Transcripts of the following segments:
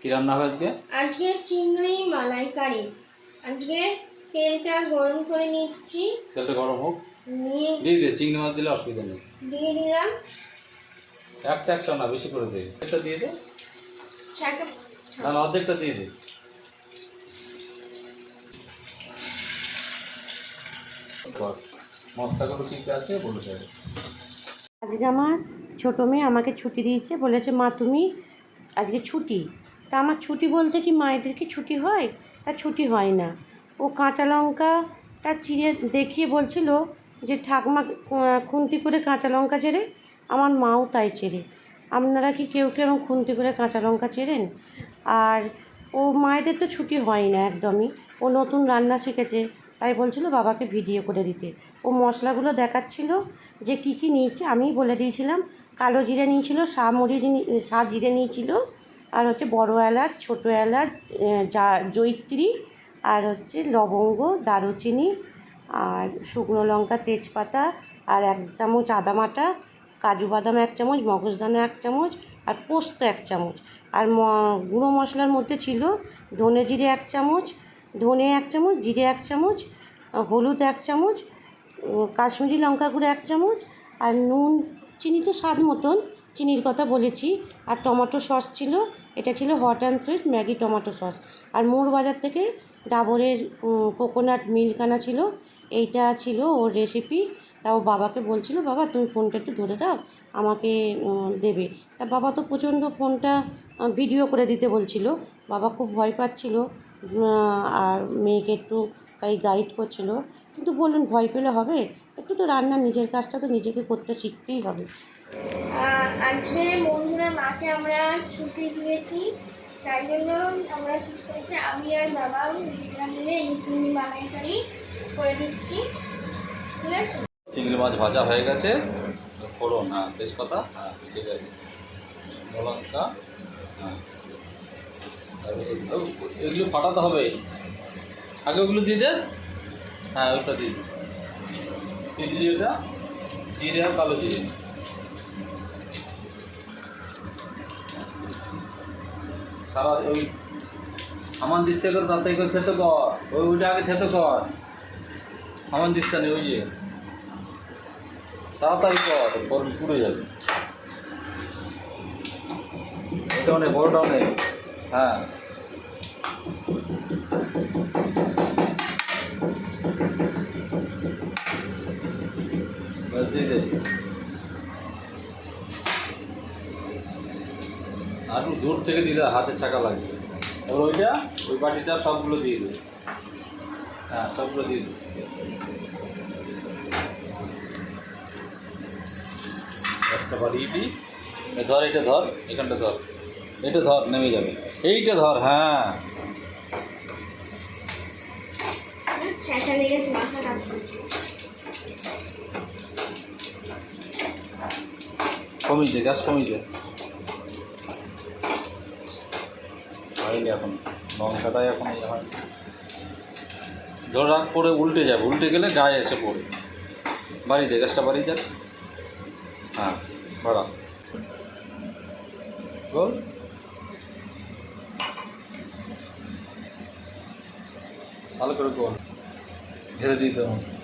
কি রান্না হবে আজকে? আজকে চিংড়ি মালাইকারি। আজকে তেলটা গরম করে নিচ্ছি। তেলটা গরম হোক। নিয়ে দিয়ে দে চিংড়ি মাছ দিলে অসুবিধা নেই। দিয়ে দিলাম। একটা একটা না বেশি করে দে। একটা দিয়ে দে। তাহলে অর্ধেকটা দিয়ে দে। কর। মশলাগুলো ঠিক আছে বলে দেবে আজকে আমার ছোটো মেয়ে আমাকে ছুটি দিয়েছে বলেছে মা তুমি আজকে ছুটি। তা আমার ছুটি বলতে কি মায়েদের কি ছুটি হয়? তা ছুটি হয় না। ও কাঁচা লঙ্কাটা চিড়ে দেখিয়ে বলছিল যে, ঠাকমা খুন্তি করে কাঁচা লঙ্কা চেড়ে, আমার মাও তাই চেড়ে। আপনারা কি কেউ কেউ খুন্তি করে কাঁচা লঙ্কা চেড়েন? আর ও মায়েদের তো ছুটি হয় না একদমই। ও নতুন রান্না শিখেছে, তাই বলছিল বাবাকে ভিডিও করে দিতে। ও মশলাগুলো দেখাচ্ছিল যে, কি কি নিয়েছে, আমিই বলে দিয়েছিলাম। কালো জিরে নিয়েছিল সা মরিচ সা জিরে নিয়েছিল আর হচ্ছে বড় এলাচ, ছোটো এলাচ যা, জৈত্রী, আর হচ্ছে লবঙ্গ, দারুচিনি, আর শুকনো লঙ্কা, তেজপাতা, আর এক চামচ আদা বাটা, কাজু বাদাম এক চামচ মগজদানা এক চামচ, আর পোস্ত এক চামচ। আর গুঁড়ো মশলার মধ্যে ছিল ধনে জিরে এক চামচ, ধনে এক চামচ, জিরে এক চামচ, হলুদ এক চামচ কাশ্মীরি লঙ্কা গুঁড়ো এক চামচ, আর নুন চিনি তো স্বাদ মতন, চিনির কথা বলেছি। আর টমেটো সস ছিল, এটা ছিল hot and sweet Maggi tomato sauce. R More বাজার থেকে ডাবরের কোকোনাট মিল্ক আনা ছিল, এইটা ছিল ওর রেসিপি তা ও বাবাকে বলছিল, বাবা, তুমি ফোনটা একটু ধরে দাও, আমাকে দেবে। তা বাবা তো প্রচণ্ড ফোনটা ভিডিও করে দিতে বলছিল। বাবা খুব ভয় পাচ্ছিল আর মেয়েকে একটু তাই গাইড করছিল। কিন্তু বলুন, ভয় পেলে হবে? একটু তো রান্না নিজের কাজটা তো নিজেকে করতে শিখতেই হবে। আজকে বন্ধুরা মাকে আমরা ছুটি দিয়েছি তাই জন্য আমরা ঠিক করেছি আমি আর বাবা মিলে এই চিংড়ি মালাইকারি করে দিচ্ছি। ঠিক আছে? চিংড়ি মাছ ভাজা হয়ে গেছে ফোড়ন হ্যাঁ তেজপাতা হ্যাঁ ঠিক আছে। লঙ্কা হ্যাঁ। এগুলো ফাটাতে হবে। আগে ওগুলো দিয়ে দে। হ্যাঁ ওইটা দিয়ে দে। ওটা জিরে আর কালো জিরে সারা ওই আমার দিস্তে করে তাড়াতাড়ি করে খেতে কর। ওই ওইটা আগে খেতে কর। আমার দিস্তা নেই, ওই যে। তাড়াতাড়ি কর পর পুড়ে যাবে। এটা অনেক, বড়টা অনেক। হ্যাঁ। আর দূর থেকে দিলে হাতে ছাকা লাগবে। এবার ওইটা, ওই বাটিটা সবগুলো দিয়ে দেবে হ্যাঁ সবগুলো দিয়ে দেবে। দিই ধর, এটা ধর, এখানটা ধর। এটা ধর, নেমে যাবে। এইটা ধর হ্যাঁ। কমিয়েছে গ্যাস কমিয়েছে হয়নি এখন লঙ্কাটাই এখন ইয়ে হয়। ধরে রাখ পরে উল্টে যাবে, উল্টে গেলে গায়ে এসে পড়ে বাড়ি দে গ্যাসটা বাড়িয়ে যাক হ্যাঁ বাড়া। বল। ভালো করে কর ঢেলে দিতে হবে।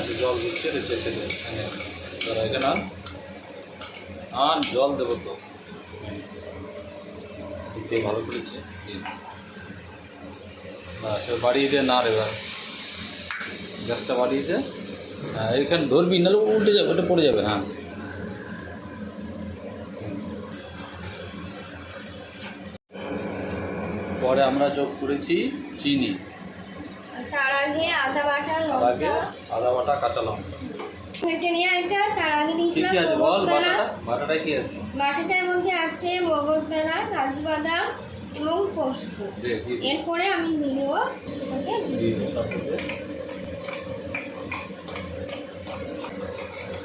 আমি জল দিচ্ছে রে চেষে ধরো, এখানে আন। জল দেবো তো। দিতে ভালো করেছে। না, সে বাড়িয়ে দে, না রে এবার গ্যাসটা বাড়িয়ে দে। হ্যাঁ এইখানে ধরবি, নাহলে উল্টে যাবে, ওটা পড়ে যাবে হ্যাঁ। পরে আমরা যোগ করেছি চিনি। তার আগে আদা বাটা আর আগে লঙ্কা আদা বাটা কাঁচা লঙ্কা। মেটে নিয়ে একটা তার আগে কি দিয়েছিলাম কি আছে বল মগজদানা বাটাটা বাটাটা কি আছে? বাটাটার মধ্যে আছে মগজদানা কাজু বাদাম এবং পোস্ত। এরপরে আমি দিয়ে দেবো।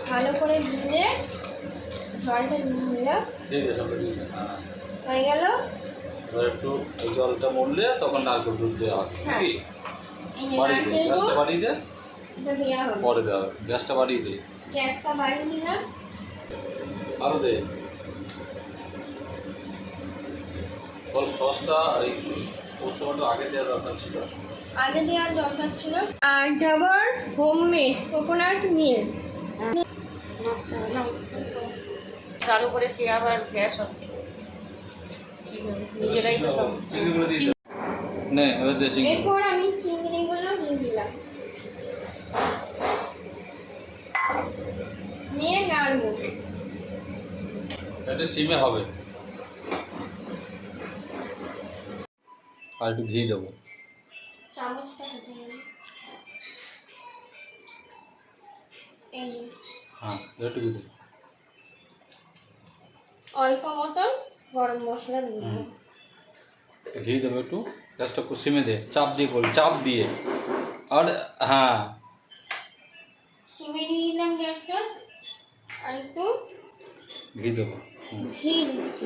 ভালো করে দিয়ে জলটা দিয়ে দিলাম। হ্যাঁ। হয়ে গেল? একটু জলটা মরলে তখন নারকেল দুধ দেওয়া হবে হ্যাঁ। বাড়িয়ে দে গ্যাসটা বাড়িয়ে দে। পরে দেওয়া হবে গ্যাসটা বাড়িয়ে দে। গ্যাসটা বাড়িয়ে দিলাম। আরও দে। বল সসটা এই পোস্তমাটা আগে দেওয়ার দরকার ছিল। আগে দেওয়ার দরকার ছিল। আর ডাবর হোমমেড কোকোনাট মিল্ক। চালু করে খেয়ে আবার গ্যাস হবে। নিজেরাই তো। নে এবার দে। চিংড়ি এরপর আমি চিংড়িগুলো দিয়ে দিলাম নিয়ে নাড়বো এটা সিমে হবে। আর একটু ঘি দেবো। যে, হ্যাঁ একটু ঘি দেবো। অল্প মতন গরম মশলা দিয়ে ঘি দেবো একটু। গ্যাসটা একটু সিমে দে চাপ দিয়ে করবি চাপ দিয়ে। আর হ্যাঁ। সিমে দিয়ে দিলাম গ্যাসটা। আর একটু ঘি দেবো। ঘি দিচ্ছি।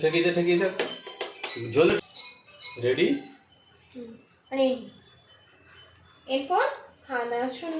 ঠেকিয়ে দে ঠেকিয়ে দে। ঝোল। রেডি রেডি এরপর খাওয়া দাওয়া শুরু